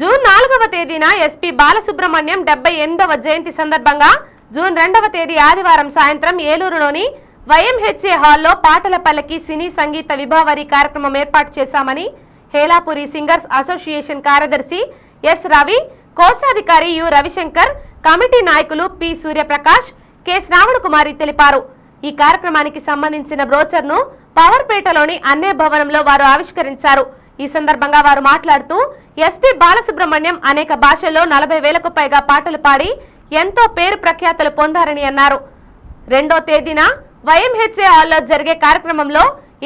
June నాలుగవ తేదీన SP Balasubrahmanyam డెబ్బై ఎనిమిదవ జయంతి సందర్భంగా జూన్ రెండవ తేదీ ఆదివారం సాయంత్రం ఏలూరులోని వైఎంహెచ్ఏ హాల్లో పాటల పల్లకి సినీ సంగీత విభావరి కార్యక్రమం ఏర్పాటు చేశామని హేలాపురి సింగర్స్ అసోసియేషన్ కార్యదర్శి ఎస్ రవి కోశాధికారి యు రవిశంకర్ కమిటీ నాయకులు పి సూర్యప్రకాష్ కె శ్రావణ్ కుమారి తెలిపారు. ఈ కార్యక్రమానికి సంబంధించిన బ్రోచర్ను పవర్పేటలోని అన్నే భవనంలో వారు ఆవిష్కరించారు. ఈ సందర్భంగా వారు మాట్లాడుతూ ఎస్పీ బాలసుబ్రహ్మణ్యం అనేక భాషల్లో నలభై వేలకు పైగా పాటలు పాడి ఎంతో పేరు ప్రఖ్యాతలు పొందారని అన్నారు. రెండో తేదీన వైఎంహెచ్ఏ హాల్లో జరిగే కార్యక్రమంలో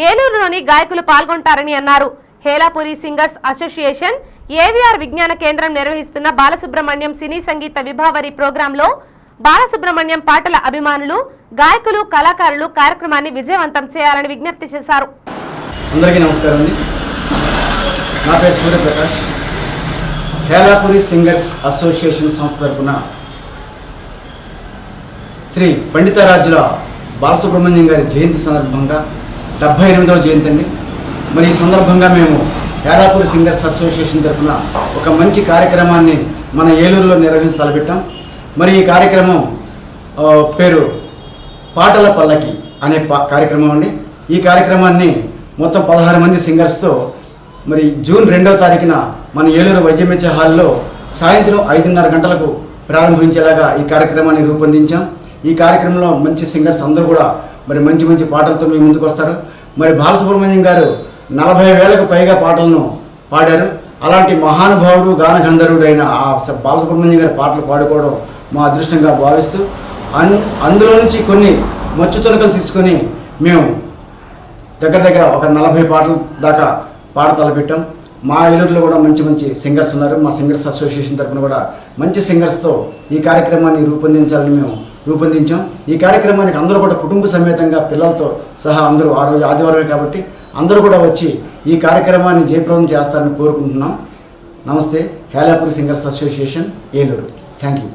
ఏలూరులోని గాయకులు పాల్గొంటారని అన్నారు. హేలాపురి సింగర్స్ అసోసియేషన్ ఏవిఆర్ విజ్ఞాన కేంద్రం నిర్వహిస్తున్న బాలసుబ్రహ్మణ్యం సినీ సంగీత విభావరి ప్రోగ్రాంలో బాలసుబ్రహ్మణ్యం పాటల అభిమానులు గాయకులు కళాకారులు కార్యక్రమాన్ని విజయవంతం చేయాలని విజ్ఞప్తి చేశారు. అందరికీ నమస్కారం అండి. నా పేరు సూర్యప్రకాష్. హేలాపురి సింగర్స్ అసోసియేషన్ సంస్థ తరపున శ్రీ పండితారాజుల బాలసుబ్రహ్మణ్యం గారి జయంతి సందర్భంగా డెబ్భై ఎనిమిదవ జయంతి అండి. మరి ఈ సందర్భంగా మేము హేలాపురి సింగర్స్ అసోసియేషన్ తరపున ఒక మంచి కార్యక్రమాన్ని మన ఏలూరులో నిర్వహించి తలపెట్టాం. మరి ఈ కార్యక్రమం పేరు పాటల పల్లకి అనే పా- కార్యక్రమం అండి. ఈ కార్యక్రమాన్ని మొత్తం పదహారు మంది సింగర్స్తో మరి జూన్ రెండవ తారీఖున మన ఏలూరు వైద్యమిచ్చ హాల్లో సాయంత్రం ఐదున్నర గంటలకు ప్రారంభించేలాగా ఈ కార్యక్రమాన్ని రూపొందించాం. ఈ కార్యక్రమంలో మంచి సింగర్స్ అందరూ కూడా మరి మంచి మంచి పాటలతో మీ ముందుకు వస్తారు. మరి బాలసుబ్రహ్మణ్యం గారు నలభై వేలకు పైగా పాటలను పాడారు. అలాంటి మహానుభావుడు గానగంధర్వుడు అయిన ఆ బాలసుబ్రహ్మణ్యం గారి పాటలు పాడుకోవడం మా అదృష్టంగా భావిస్తూ అన్ అందులో నుంచి కొన్ని మచ్చు తునకలు తీసుకొని మేము దగ్గర దగ్గర ఒక నలభై పాటలు దాకా పాట తలపెట్టాం మా ఏలూరులో కూడా మంచి మంచి సింగర్స్ ఉన్నారు. మా సింగర్స్ అసోసియేషన్ తరఫున కూడా మంచి సింగర్స్తో ఈ కార్యక్రమాన్ని రూపొందించాలని మేము రూపొందించాం. ఈ కార్యక్రమానికి అందరూ కూడా కుటుంబ సమేతంగా పిల్లలతో సహా అందరూ ఆ రోజు ఆదివారమే కాబట్టి అందరూ కూడా వచ్చి ఈ కార్యక్రమాన్ని జయప్రదం చేస్తారని కోరుకుంటున్నాం. నమస్తే. Helapur singers association Eluru. Thank you